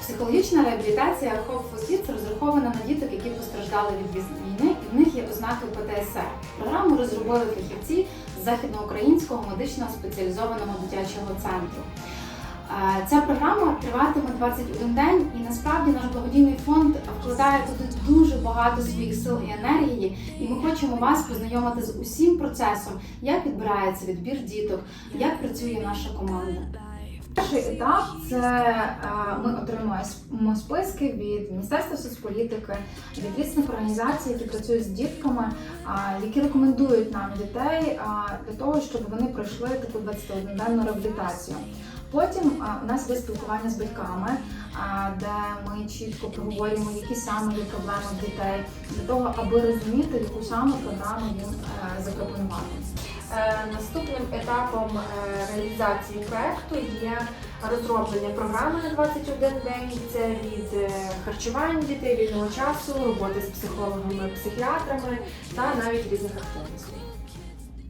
Психологічна реабілітація Hope for розрахована на діток, які постраждали від війни, і в них є ознаки ПТСР. Програму розробили фахівці з західноукраїнського медичного спеціалізованого дитячого центру. Е, Ця програма триватиме 21 день, і насправді наш благодійний фонд вкладає туди дуже багато своїх сил і енергії. І ми хочемо вас познайомити з усім процесом, як відбирається відбір діток, як працює наша команда. Перший етап це е, ми отримуємо списки від Міністерства соцполітики, від різних організацій, які працюють з дітками, які рекомендують нам дітей для того, щоб вони пройшли таку 21-денну реабілітацію. Потім у нас є спілкування з батьками, де ми чітко проговорюємо, які саме є проблеми дітей, для того, аби розуміти, яку саме програму їм е, запропонувати. Е, Наступним етапом е, реалізації проекту є розроблення програми на 21 день. Це від е, харчування дітей, вільного часу, роботи з психологами, психіатрами та навіть різних активностей.